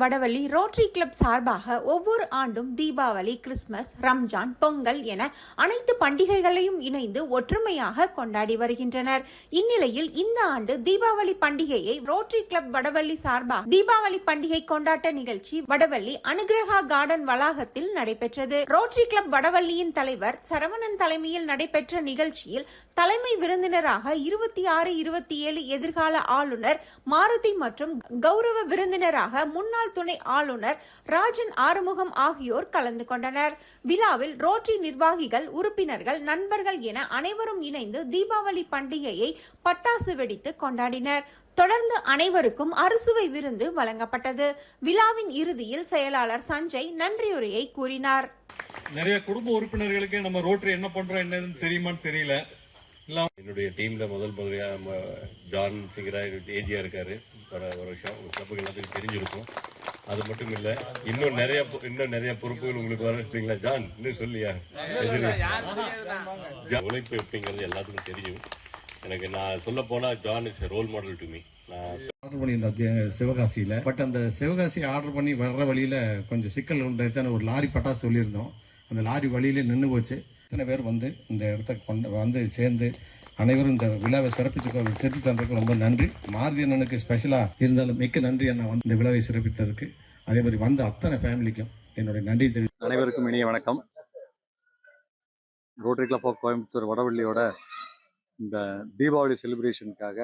Vadavalli rotary club சார்பாக ஒவ்வொரு ஆண்டும் தீபாவளி கிறிஸ்துமஸ் ரம்ஜான் பொங்கல் என அனைத்து பண்டிகைகளையும் இணைந்து ஒற்றுமையாக கொண்டாடி வருகின்றனர். இந்நிலையில் இந்த ஆண்டு தீபாவளி பண்டிகையை ரோட்டரி கிளப் வடவள்ளி சார்பாக தீபாவளி பண்டிகை கொண்டாட்ட நிகழ்ச்சி வடவள்ளி அனுகிரகா கார்டன் வளாகத்தில் நடைபெற்றது. ரோட்டரி கிளப் வடவள்ளியின் தலைவர் சரவணன் தலைமையில் நடைபெற்ற நிகழ்ச்சியில் தலைமை விருந்தினராக இருபத்தி ஆறு இருபத்தி ஏழு எதிர்கால ஆளுநர் மாருதி மற்றும் கௌரவ விருந்தினராக முன்னாள் துணை ஆளுநர் ராஜன் ஆறுமுகம் ஆகியோர் கலந்து கொண்டனர். விழாவில் ரோட்டரி நிர்வாகிகள் உறுப்பினர்கள் நண்பர்கள் என அனைவரும் இணைந்து தீபாவளி பண்டிகையை பட்டாசு வெடித்து கொண்டாடினர். தொடர்ந்து அனைவருக்கும் அறுசுவை விருந்து வழங்கப்பட்டது. விழாவின் இறுதியில் செயலாளர் சஞ்சய் நன்றியுரையை கூறினார். நிறைய குடும்ப உறுப்பினர்களுக்கு நம்ம ரோட்டரி என்ன பண்றோம் என்னதுன்னு தெரியுமான்னு தெரியல. என்னுடைய டீம்ல முதல் நம்ம ஜான் ஃபிகரா ஏஜியா இருக்காரு. வர வருஷம் கிளப்புக்கு எல்லாத்துக்கும் தெரிஞ்சிருக்கும். அது மட்டும் இல்ல இன்னும் நிறைய இன்னும் நிறைய பொறுப்புகள் உங்களுக்கு வர ஜான் இன்னும் சொல்லியா? உழைப்பு எப்படிங்கிறது எல்லாத்துக்கும் தெரியும். எனக்கு நான் சொல்ல போனா John is role model to me நான் ஆர்டர் பண்ணியிருந்தேன் சிவகாசியில். பட் அந்த சிவகாசி ஆர்டர் பண்ணி வர்ற வழியில் கொஞ்சம் சிக்கல் உண்டாச்சு ஒரு லாரி பட்டாசு சொல்லியிருந்தோம். அந்த லாரி வழியிலே நின்று போச்சு. இத்தனை பேர் வந்து இந்த இடத்த கொண்டு வந்து சேர்ந்து அனைவரும் இந்த விழாவை சிறப்பிச்சு சிறப்பி தந்ததுக்கு ரொம்ப நன்றி. மாருதி அண்ணனுக்கு ஸ்பெஷலாக இருந்தாலும் மிக்க நன்றி அண்ணா வந்து இந்த விழாவை சிறப்பித்ததற்கு. அதே மாதிரி வந்த அத்தனை ஃபேமிலிக்கும் என்னுடைய நன்றி தெரிவி அனைவருக்கும் இனிய வணக்கம். ரோட்டரி கிளப் ஆஃப் கோயம்புத்தூர் வடவள்ளியோட இந்த தீபாவளி செலிப்ரேஷனுக்காக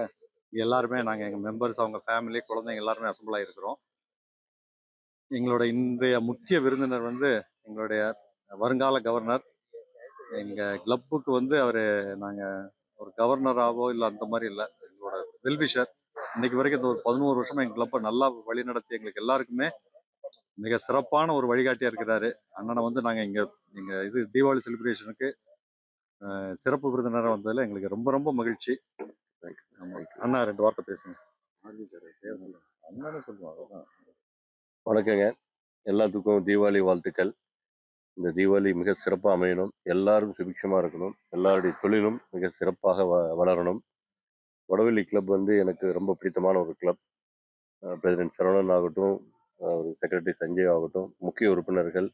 எல்லாருமே நாங்கள் எங்கள் மெம்பர்ஸ் அவங்க ஃபேமிலி குழந்தைங்க எல்லாருமே அசம்பிள் ஆகிருக்கிறோம் எங்களோட இன்றைய முக்கிய விருந்தினர் வந்து எங்களுடைய வருங்கால கவர்னர் எங்கள் கிளப்புக்கு வந்து அவர் நாங்கள் ஒரு கவர்னராகவோ இல்லை அந்த மாதிரி இல்லை. எங்களோட வெல்விஷர் இன்னைக்கு வரைக்கும் இந்த ஒரு பதினோரு வருஷமா எங்கள் கிளப்பை நல்லா வழிநடத்தி எங்களுக்கு எல்லாருக்குமே மிக சிறப்பான ஒரு வழிகாட்டியா இருக்கிறாரு. அண்ணனை வந்து நாங்கள் இங்கே எங்கள் இது தீபாவளி செலிப்ரேஷனுக்கு சிறப்பு விருந்தினராக வந்ததில் எங்களுக்கு ரொம்ப ரொம்ப மகிழ்ச்சி. அண்ணா ரெண்டு வார்த்தை பேசுங்க. அண்ணனே சொல்லுவாங்க வணக்கங்க. எல்லாத்துக்கும் தீபாவளி வாழ்த்துக்கள். இந்த தீபாவளி மிக சிறப்பாக அமையணும். எல்லாரும் சுபிக்ஷமாக இருக்கணும். எல்லாருடைய தொழிலும் மிக சிறப்பாக வ வளரணும். வடவெளி கிளப் வந்து எனக்கு ரொம்ப பிடித்தமான ஒரு கிளப் பிரசிடென்ட் சரவணன் ஆகட்டும் ஒரு செக்ரட்டரி சஞ்சய் ஆகட்டும் முக்கிய உறுப்பினர்கள்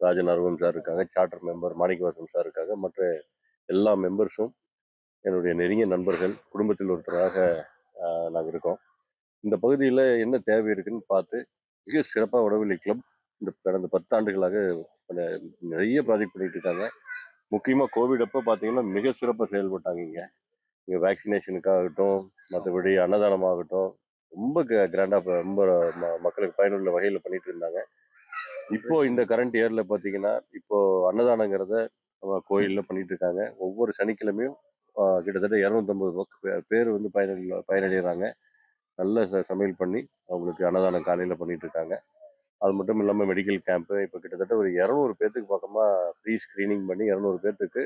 ராஜன் அருவம் சார் இருக்காங்க சார்ட்டர் மெம்பர் மாணிக்கவாசன் சார் இருக்காங்க. மற்ற எல்லா மெம்பர்ஸும் என்னுடைய நெருங்கிய நண்பர்கள் குடும்பத்தில் ஒருத்தராக நாங்கள் இருக்கோம். இந்த பகுதியில் என்ன தேவை இருக்குன்னு பார்த்து மிக சிறப்பாக வடவள்ளி கிளப் இந்த கடந்த பத்தாண்டுகளாக நிறைய ப்ராஜெக்ட் பண்ணிட்டு இருக்காங்க. முக்கியமாக கோவிட் அப்போ பார்த்தீங்கன்னா மிக சிறப்பாக செயல்பட்டாங்க இங்கே. இங்கே வேக்சினேஷனுக்காகட்டும் மற்றபடி அன்னதானமாகட்டும் ரொம்ப கிராண்டாக ரொம்ப ம- மக்களுக்கு பயனுள்ள வகையில் பண்ணிட்டு இருந்தாங்க. இப்போ இந்த கரண்ட் இயரில் பார்த்தீங்கன்னா இப்போ அன்னதானங்கிறத கோயிலில் பண்ணிட்டு இருக்காங்க. ஒவ்வொரு சனிக்கிழமையும் கிட்டத்தட்ட இரநூத்தம்பது பேர் வந்து பயனடை பயனடைகிறாங்க நல்ல ச- சமையல் பண்ணி அவங்களுக்கு அன்னதானம் காலையில் பண்ணிட்டு இருக்காங்க. அது மட்டும் இல்லாமல் மெடிக்கல் கேம்ப்பு இப்போ கிட்டத்தட்ட ஒரு இரநூறு பேர்த்துக்கு பக்கமாக ஃப்ரீ ஸ்க்ரீனிங் பண்ணி இரநூறு பேர்த்துக்கு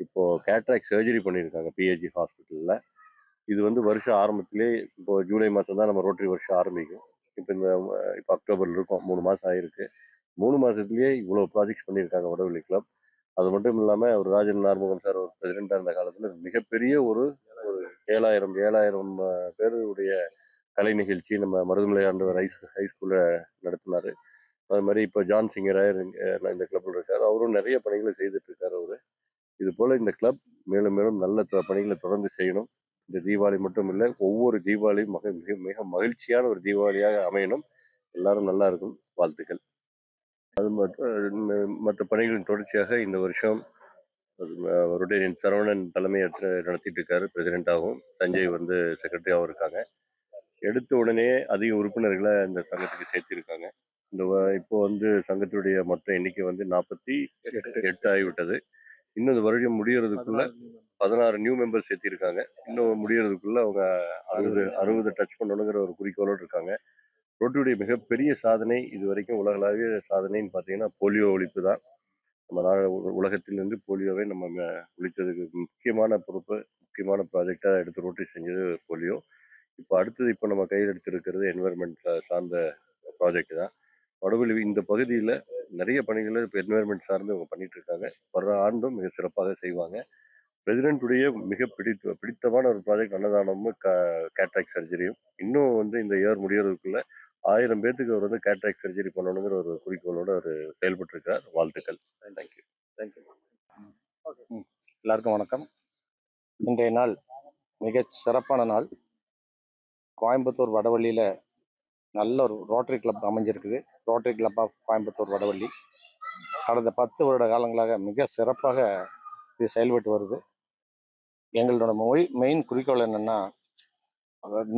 இப்போது கேட்ராக் சர்ஜரி பண்ணியிருக்காங்க பிஹெச்சி ஹாஸ்பிட்டலில் இது வந்து வருஷம் ஆரம்பத்திலே இப்போ ஜூலை மாதம் தான் நம்ம ரோட்டரி வருஷம் ஆரம்பிக்கும். இப்போ இந்த இப்போ அக்டோபரில் இருக்கும் மூணு மாதம் ஆகிருக்கு மூணு மாதத்துலேயே இவ்வளோ ப்ராஜெக்ட்ஸ் பண்ணியிருக்காங்க வடவெளி கிளப் அது மட்டும் இல்லாமல் ஒரு ராஜன் நார்முகம் சார் ஒரு பிரசிடெண்ட்டாக இருந்த காலத்தில் மிகப்பெரிய ஒரு ஒரு ஏழாயிரம் ஏழாயிரம் பேருடைய கலை நிகழ்ச்சி நம்ம மருதுமலை ஆண்டவர் ஹை ஹை ஸ்கூலில் நடத்தினார். அது மாதிரி இப்போ ஜான் சிங்கராயர் இந்த கிளப்பில் இருக்கார். அவரும் நிறைய பணிகளை செய்துட்டு இருக்கார் அவர். இது போல் இந்த கிளப் மேலும் மேலும் நல்ல த- பணிகளை தொடர்ந்து செய்யணும். இந்த தீபாவளி மட்டும் இல்லை ஒவ்வொரு தீபாவளியும் மக மிக மிக மகிழ்ச்சியான ஒரு தீபாவளியாக அமையணும். எல்லாரும் நல்லா இருக்கும் வாழ்த்துக்கள். அது மட்டும் மற்ற பணிகளின் தொடர்ச்சியாக இந்த வருஷம் ரொட்டேரியன் சரவணன் தலைமையேற்று நடத்திட்டு இருக்காரு. பிரசிடென்ட்டாகவும் சஞ்சய் வந்து செக்ரட்டரியாகவும் இருக்காங்க. எடுத்த உடனே அதிக உறுப்பினர்களை இந்த சங்கத்துக்கு சேர்த்திருக்காங்க. இந்த இப்போ வந்து சங்கத்துடைய மொத்த எண்ணிக்கை வந்து நாற்பத்தி எட்டு. ஆகிவிட்டது இன்னும் இந்த வருடம் முடியறதுக்குள்ள பதினாறு நியூ மெம்பர்ஸ் சேர்த்திருக்காங்க. இன்னும் முடியறதுக்குள்ள அவங்க அறுபது அறுபது. டச் பண்ணணுங்கிற ஒரு குறிக்கோளோடு இருக்காங்க. ரோட்டியுடைய மிகப்பெரிய சாதனை இது வரைக்கும் உலகளாவிய சாதனைன்னு பார்த்தீங்கன்னா போலியோ ஒழிப்பு தான். நம்ம உலகத்திலிருந்து போலியோவை நம்ம ஒழிச்சதுக்கு முக்கியமான பொறுப்பு முக்கியமான ப்ராஜெக்டாக எடுத்து ரோட்டரி செஞ்சது போலியோ. இப்போ அடுத்தது இப்போ நம்ம கையில் எடுத்திருக்கிறது என்வரன்மெண்ட் சார்ந்த ப்ராஜெக்ட் தான். வடவெளி இந்த பகுதியில் நிறைய பணிகளை இப்போ என்வரன்மெண்ட் சார்ந்து இவங்க பண்ணிட்டு இருக்காங்க வர்ற ஆண்டும் மிக சிறப்பாக செய்வாங்க. பிரசிடென்ட்டுடைய மிக பிடித்த பிடித்தமான ஒரு ப்ராஜெக்ட் அன்னதானமும் கேட்ராக் சர்ஜரியும் இன்னும் வந்து இந்த இயர் முடியறதுக்குள்ள ஆயிரம் பேர்த்துக்கு அவர் வந்து கேட்ராக் சர்ஜரி பண்ணணுங்கிற ஒரு குறிக்கோளோட அவர் செயல்பட்டுருக்கார் வாழ்த்துக்கள். தேங்க்யூ தேங்க்யூ எல்லாருக்கும் வணக்கம். இன்றைய நாள் மிகச் சிறப்பான நாள். கோயம்புத்தூர் வடவள்ளியில் நல்ல ஒரு ரோட்டரி கிளப் அமைஞ்சிருக்குது. Rotary club of Coimbatore Vadavalli. கடந்த பத்து வருட காலங்களாக மிக சிறப்பாக இது செயல்பட்டு வருது. எங்களோட மொழி மெயின் குறிக்கோள் என்னென்னா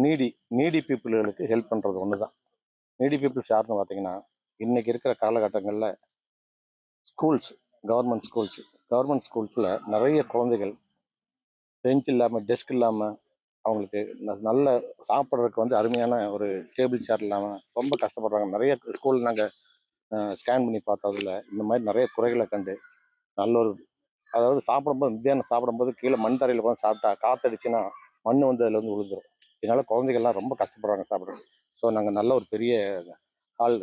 நீடி நீடி பீப்புள்களுக்கு ஹெல்ப் பண்ணுறது ஒன்று தான் நீடி பீப்புள்ஸ் யாருன்னு பார்த்தீங்கன்னா இன்றைக்கி இருக்கிற காலகட்டங்களில் ஸ்கூல்ஸ் கவர்மெண்ட் ஸ்கூல்ஸ் கவர்மெண்ட் ஸ்கூல்ஸில் நிறைய குழந்தைகள் பெஞ்ச் இல்லாமல் டெஸ்க் இல்லாமல் அவங்களுக்கு ந- நல்ல சாப்பிட்றதுக்கு வந்து அருமையான ஒரு டேபிள் சேர் இல்லாமல் ரொம்ப கஷ்டப்படுறாங்க. நிறைய ஸ்கூல் நாங்கள் ஸ்கேன் பண்ணி பார்த்ததில் இந்த மாதிரி நிறைய குறைகளை கண்டு நல்ல ஒரு அதாவது சாப்பிடும்போது மத்தியானம் சாப்பிடும்போது கீழே மண் தரையில் உட்காந்து சாப்பிட்டா காத்தடிச்சுன்னா மண் வந்து அதில் வந்து விழுந்துடும் இதனால் குழந்தைகள்லாம் ரொம்ப கஷ்டப்படுறாங்க சாப்பிட்றது ஸோ நாங்கள் நல்ல ஒரு பெரிய ஹால்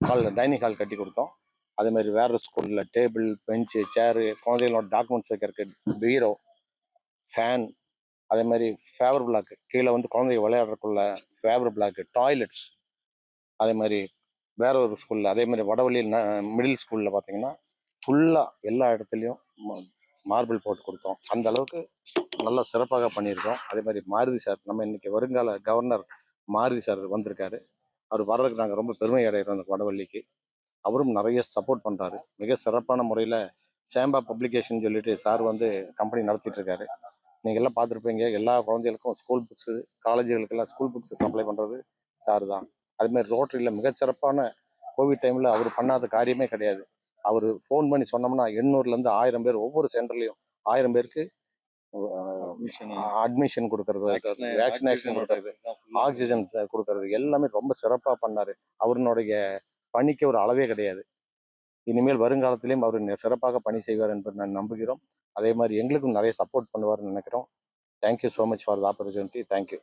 ஹால் டைனிங் ஹால் கட்டி கொடுத்தோம். அதே மாதிரி வேறு ஸ்கூலில் டேபிள் பெஞ்சு சேரு குழந்தைகளோட டாக்குமெண்ட்ஸ் வைக்கிறதுக்கு பீரோ ஃபேன் அதே மாதிரி ஃபேவர் பிளாக்கு கீழே வந்து குழந்தைங்க விளையாடுறதுக்குள்ள ஃபேவர் பிளாக்கு டாய்லெட்ஸ் அதே மாதிரி வேற ஒரு ஸ்கூலில் அதே மாதிரி வடவள்ளி மிடில் ஸ்கூலில் பார்த்தீங்கன்னா ஃபுல்லாக எல்லா இடத்துலையும் மார்பிள் போட்டு கொடுத்தோம். அந்த அளவுக்கு நல்லா சிறப்பாக பண்ணியிருக்கோம். அதே மாதிரி மாருதி சார் நம்ம இன்னைக்கு வருங்கால கவர்னர் மாருதி சார் வந்திருக்காரு. அவர் வர்றதுக்கு நாங்கள் ரொம்ப பெருமை அடைகிறோம் அந்த வடவள்ளிக்கு அவரும் நிறைய சப்போர்ட் பண்ணுறாரு மிக சிறப்பான முறையில் சேம்பா பப்ளிகேஷன் சொல்லிட்டு சார் வந்து கம்பெனி நடத்திட்டு இருக்காரு. நீங்கள் எல்லாம் பார்த்துருப்பீங்க. எல்லா குழந்தைகளுக்கும் ஸ்கூல் புக்ஸு காலேஜுகளுக்கெல்லாம் ஸ்கூல் புக்ஸ் சப்ளை பண்ணுறது சார் தான். அதுமாதிரி ரோட்டரியில் மிகச்சிறப்பான கோவிட் டைமில் அவர் பண்ணாத காரியமே கிடையாது. அவர் ஃபோன் பண்ணி சொன்னோம்னா எண்ணூறுலேருந்து ஆயிரம் பேர் ஒவ்வொரு சென்டர்லையும் ஆயிரம் பேருக்கு அட்மிஷன் கொடுக்கறது வேக்சினேஷன் கொடுக்கறது ஆக்சிஜன் கொடுக்கறது எல்லாமே ரொம்ப சிறப்பாக பண்ணார். அவருடைய பணிக்கு ஒரு அளவே கிடையாது. இனிமேல் வருங்காலத்திலையும் அவர் சிறப்பாக பணி செய்வார் என்பது நான் நம்புகிறோம். அதே மாதிரி எங்களுக்கும் நிறைய சப்போர்ட் பண்ணுவார்னு நினைக்கிறோம். Thank you so much for the opportunity thank you